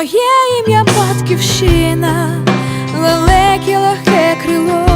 Моє ім'я батьківщина, лелеке легке крило.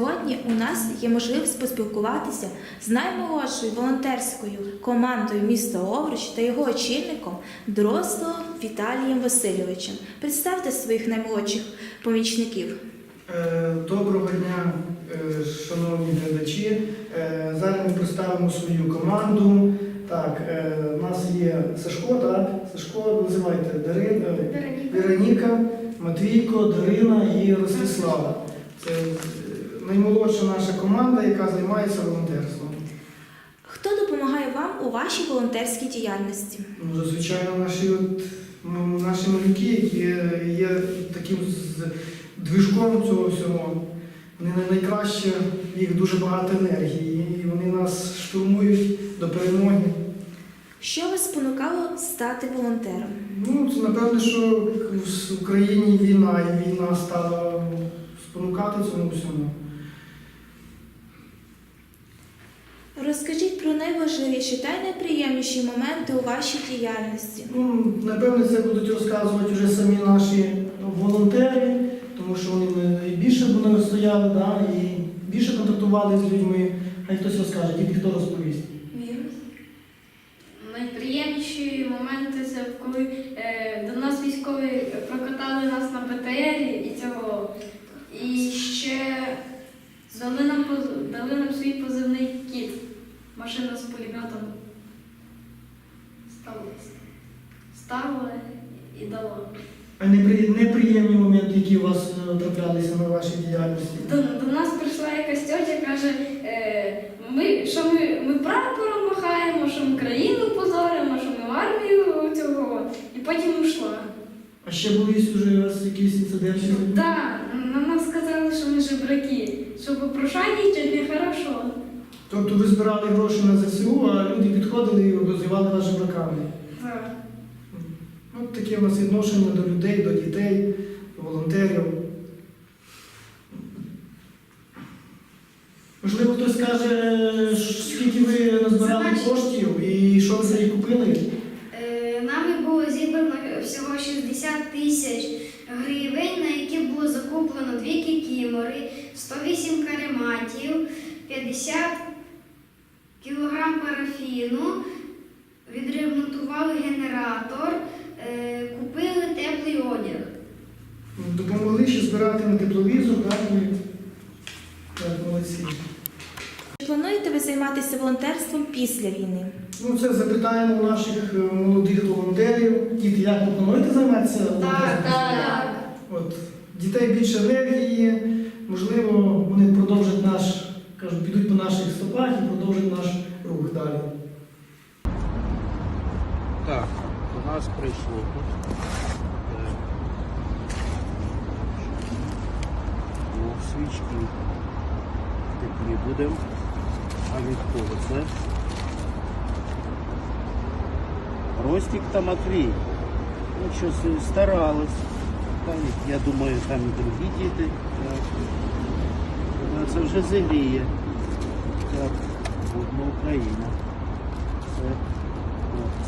Сьогодні у нас є можливість поспілкуватися з наймолодшою волонтерською командою міста Овруч та його очільником дорослим Віталієм Васильовичем. Представте своїх наймолодших помічників. Е, Доброго дня, е, шановні глядачі. Е, Зараз ми представимо свою команду. Так, у нас є Сашко, так? Сашко, називайте Дарин, е, Вероніка, Матвійко, Дарина і Ростислава. Наймолодша наша команда, яка займається волонтерством. Хто допомагає вам у вашій волонтерській діяльності? Ну, Звичайно, наші, от, ну, наші малюки, які є таким движком цього всього. Вони найкраще, їх дуже багато енергії, і вони нас штурмують до перемоги. Що вас спонукало стати волонтером? Ну, це напевне, що в Україні війна, і війна стала спонукати цьому всьому. Розкажіть про найважливіші та найприємніші моменти у вашій діяльності. Ну, напевне, це будуть розказувати вже самі наші волонтери, тому що вони найбільше вони стояли, да, і більше контактували з людьми. Хай хтось розкаже, тільки хто розповість. Найприємніші моменти це коли е, до нас військові прокатали нас на БТРі і цього. Машина з пулеметом ставили. Ставили і дала. А непри- неприємні моменти, які у вас е, траплялися на вашій діяльності. До, до нас прийшла якась тьотя, каже, е, ми, що ми, ми прапором махаємо, що ми країну позоримо, що ми в армію цього. І потім ушла. А ще були вже у вас якісь інциденти? Так, на нас сказали, що ми жебраки, що попрошайничать нехорошо. Тобто ви збирали гроші на ЗСУ, а люди підходили і обозрівали вас жебраками. Так. От таке у нас відношення до людей, до дітей, до волонтерів. Можливо, хтось скаже, скільки ви назбирали коштів і що ви за їх купили? Е, Нами було зібрано всього 60 тисяч гривень, на які було закуплено дві кікімори, 108 карематів, 50 кілограм парафіну, відремонтували генератор, е, купили теплий одяг. Допомогли ще збирати на тепловізор, так? Так, молодці. Чи плануєте ви займатися волонтерством після війни? Ну, це запитаємо наших е, молодих волонтерів. Діти, як ви плануєте займатися волонтерством? Так. От, дітей більше енергії, можливо, вони продовжать наш, кажуть, підуть по наших стопах і продовжать наш рух далі. Так, до нас прийшло тут. свічки. Теплі будемо. А від кого це? Ростик та Матвій. Ну, щось старались. Та, я думаю, там і другі діти. Це вже зігріє. Так, будемо Україна. Це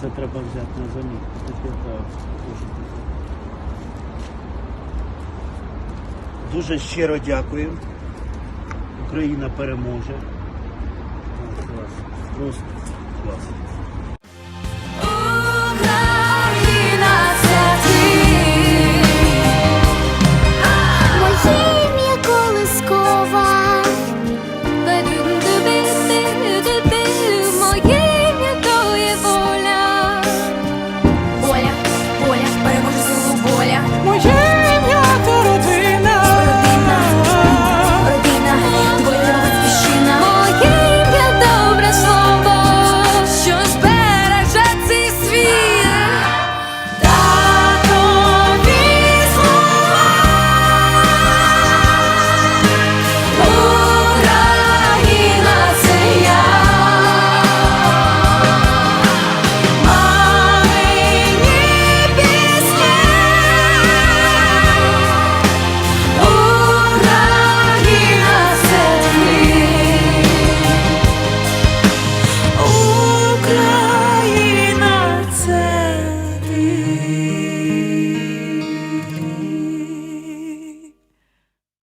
це треба взяти на замітку. Таке так. Дуже. Дуже щиро дякую. Україна переможе. Клас. Просто клас.